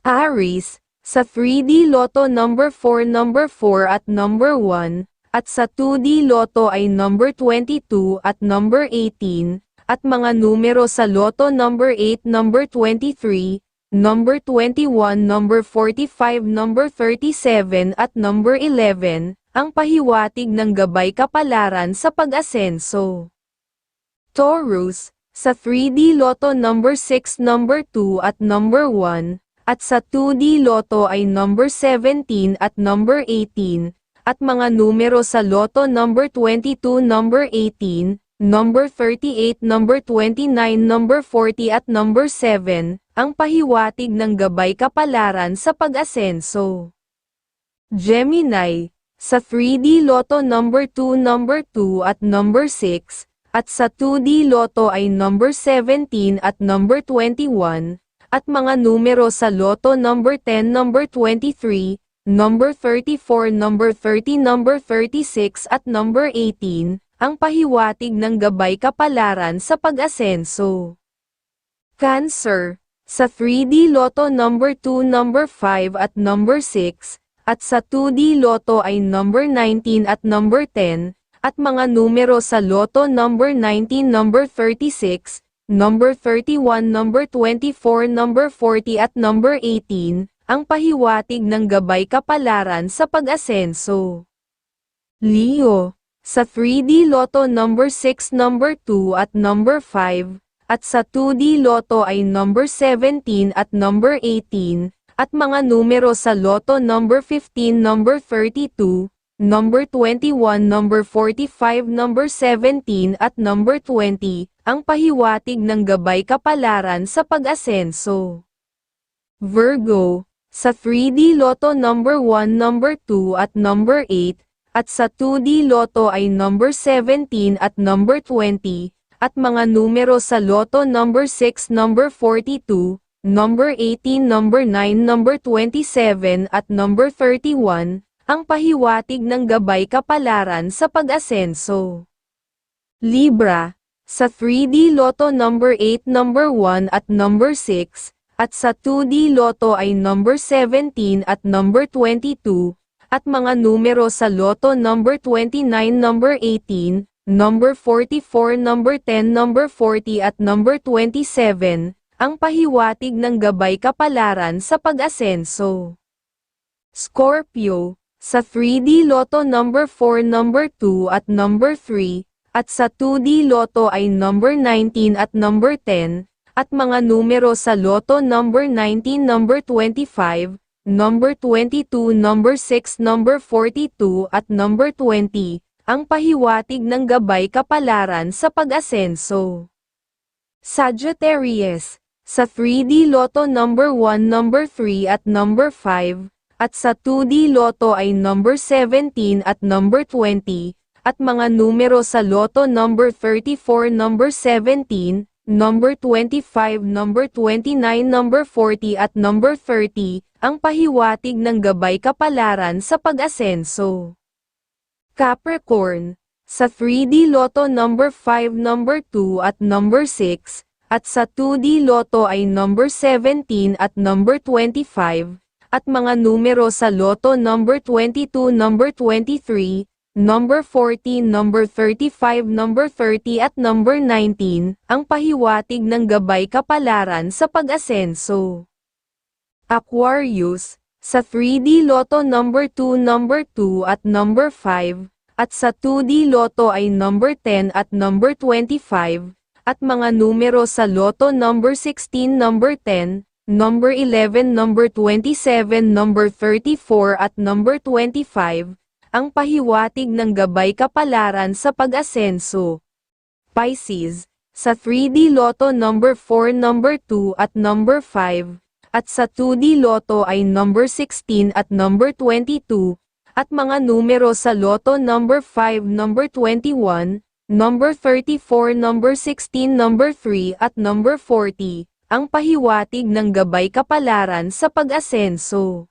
Aries, sa 3D Lotto number 4 number 4 at number 1, at sa 2D Lotto ay number 22 at number 18, at mga numero sa Lotto number 8 number 23, number 21 number 45 number 37 at number 11, ang pahiwatig ng gabay kapalaran sa pag-asenso. Taurus, sa 3D Lotto number 6 number 2 at number 1, at sa 2D Lotto ay number 17 at number 18, at mga numero sa Lotto number 22 number 18, number 38 number 29 number 40 at number 7, ang pahiwatig ng gabay kapalaran sa pag-asenso. Gemini, sa 3D Lotto number 2 number 2 at number 6, at sa 2D Lotto ay number 17 at number 21, at mga numero sa Lotto number 10 number 23, number 34 number 30 number 36 at number 18, ang pahiwatig ng gabay kapalaran sa pag-asenso. Cancer, sa 3D Lotto number 2 number 5 at number 6, at sa 2D Lotto ay number 19 at number 10, at mga numero sa Lotto number 19 number 36, number 31 number 24 number 40 at number 18, ang pahiwatig ng gabay kapalaran sa pag-asenso. Leo, sa 3D Lotto number 6 number 2 at number 5, at sa 2D Lotto ay number 17 at number 18, at mga numero sa Lotto number 15 number 32, number 21 number 45 number 17 at number 20, ang pahiwatig ng gabay kapalaran sa pag-asenso. Virgo, sa 3D Lotto number 1 number 2 at number 8, at sa 2D Lotto ay number 17 at number 20, at mga numero sa Lotto number 6 number 42, number 18 number 9 number 27 at number 31, ang pahiwatig ng gabay kapalaran sa pag-asenso. Libra, sa 3D Lotto number 8 number 1 at number 6, at sa 2D Lotto ay number 17 at number 22, at mga numero sa Lotto number 29 number 18, number 44 number 10 number 40 at number 27, ang pahiwatig ng gabay kapalaran sa pag-asenso. Scorpio, sa 3D Lotto number 4 number 2 at number 3, at sa 2D Lotto ay number 19 at number 10, at mga numero sa Lotto number 19 number 25, number 22 number 6 number 42 at number 20, ang pahiwatig ng gabay kapalaran sa pag-asenso. Sagittarius, sa 3D Lotto number 1 number 3 at number 5, at sa 2D Lotto ay number 17 at number 20, at mga numero sa Lotto number 34 number 17, number 25 number 29 number 40 at number 30, ang pahiwatig ng gabay kapalaran sa pag-asenso. Capricorn, sa 3D Lotto number 5 number 2 at number 6, at sa 2D Lotto ay number 17 at number 25, at mga numero sa Lotto number 22 number 23, number 14, number 35, number 30 at number 19, ang pahiwatig ng gabay kapalaran sa pag-asenso. Aquarius, sa 3D Lotto number 2, number 2 at number 5, at sa 2D Lotto ay number 10 at number 25, at mga numero sa Lotto number 16, number 10, number 11, number 27, number 34 at number 25, ang pahiwatig ng gabay kapalaran sa pag-asenso. Pisces, sa 3D Lotto number 4 number 2 at number 5, at sa 2D Lotto ay number 16 at number 22, at mga numero sa Lotto number 5 number 21, number 34 number 16 number 3 at number 40, ang pahiwatig ng gabay kapalaran sa pag-asenso.